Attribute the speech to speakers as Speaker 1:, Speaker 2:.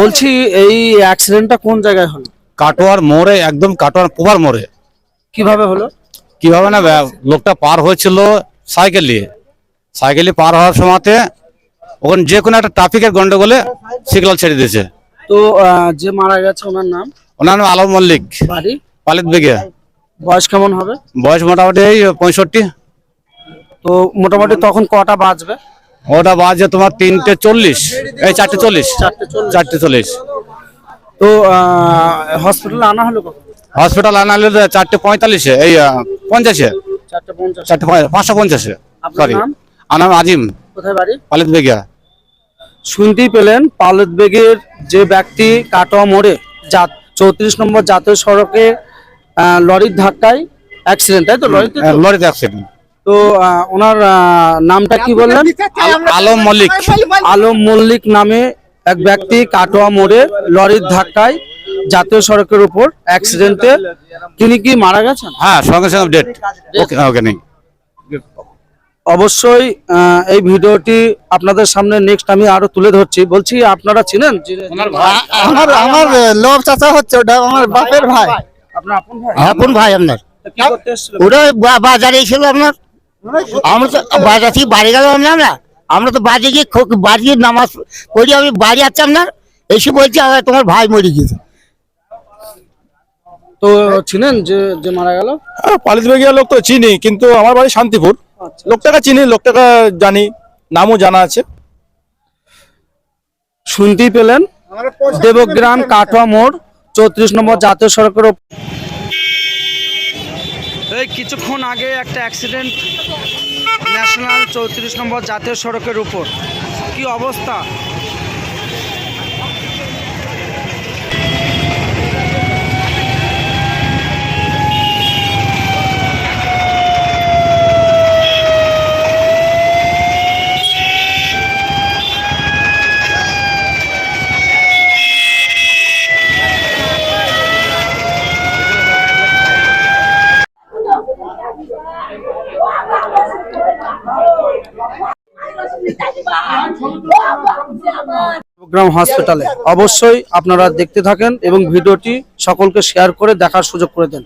Speaker 1: বলছি এই অ্যাক্সিডেন্টটা কোন জায়গায় হলো?
Speaker 2: কাটোয়ার মোড়ে একদম কাটোয়ার পোবার মোড়ে।
Speaker 1: কীভাবে হলো?
Speaker 2: কীভাবে না লোকটা পার হয়েছিল সাইকেল নিয়ে। সাইকেল পার হওয়ার সময়তে ওখানে যে কোনো একটা ট্রাফিকের গন্ডগোলে সিগন্যাল ছেড়ে দিয়েছে।
Speaker 1: তো যে মারা গেছে ওনার নাম?
Speaker 2: ওনার নাম আলম মল্লিক।
Speaker 1: বাড়ি?
Speaker 2: পালিত বেগে।
Speaker 1: বয়স কেমন হবে?
Speaker 2: বয়স মোটামুটি এই পঁয়ষট্টি।
Speaker 1: তো মোটামুটি তখন কটা বাজবে?
Speaker 2: ওটা বাজে তোমার তিনটে চল্লিশ। এই চারটে চল্লিশ।
Speaker 1: চারটে চল্লিশ। তো হসপিটালে আনা হলো
Speaker 2: হসপিটাল আনালে তো চারটে পঁয়তাল্লিশে এই পঞ্চাশে।
Speaker 1: চারটে
Speaker 2: পাঁচশো পঞ্চাশে। সরি
Speaker 1: নাম?
Speaker 2: আনাম আজিম।
Speaker 1: কোথায় বাড়ি?
Speaker 2: পালিত বেগিয়া।
Speaker 1: শুনতেই পেলেন পালত বেগের যে ব্যক্তি কাটোয়া মোড়ে চৌত্রিশ নম্বর জাতীয় সড়কে লরির ধাক্কায় অ্যাক্সিডেন্ট তাই তো? লরিতে তো?
Speaker 2: লরিতে অ্যাক্সিডেন্ট
Speaker 1: তো ওনার নামটা কি বললেন?
Speaker 2: আলম মল্লিক।
Speaker 1: আলম মল্লিক নামে এক ব্যক্তি কাটোয়া মোড়ে লরির ধাক্কায় জাতীয় সড়কের উপর অ্যাক্সিডেন্টে। তিনি কি মারা গেছেন?
Speaker 2: হ্যাঁ সঙ্গে সঙ্গে ডেট ওকে ওকে নেই।
Speaker 1: অবশ্যই এই ভিডিওটি আপনাদের সামনে নেক্সট আমি আরও তুলে ধরছি। বলছি আপনারা চিনেন?
Speaker 3: আমার আমার লোভ চাচা হচ্ছে ওটা আমার বাপের ভাই।
Speaker 1: আপনার আপন ভাই?
Speaker 3: আপন ভাই আপনার।
Speaker 1: তা কি করতে এসেছিল?
Speaker 3: ওরা বা- বাজারে ছিল আপনার? আমরা তো বাজার থেকে বাড়ি গেলাম না আমরা। আমরা তো বাড়ি গিয়ে খো- বাড়ি গিয়ে নামাজ পড়ি আমি বাড়ি আসছি না এসে বলছি "আহ, তোমার ভাই মরে গেছে
Speaker 1: তো চিনেন যে যে মারা গেল?
Speaker 4: পালিত বেগিয়া লোক তো চিনি কিন্তু আমার বাড়ি শান্তিপুর। লোকটাকে চিনি লোকটাকে জানি নামও জানা আছে।
Speaker 1: শুনতেই পেলেন? দেবগ্রাম কাটোয়া মোড় চৌত্রিশ নম্বর জাতীয় সড়কের এই কিছুক্ষণ আগে একটা অ্যাক্সিডেন্ট ন্যাশনাল চৌত্রিশ নম্বর জাতীয় সড়কের উপর। কি অবস্থা? দেবগ্রাম হসপিটালে অবশ্যই আপনারা দেখতে থাকেন এবং ভিডিওটি সকলকে শেয়ার করে দেখার সুযোগ করে দেন।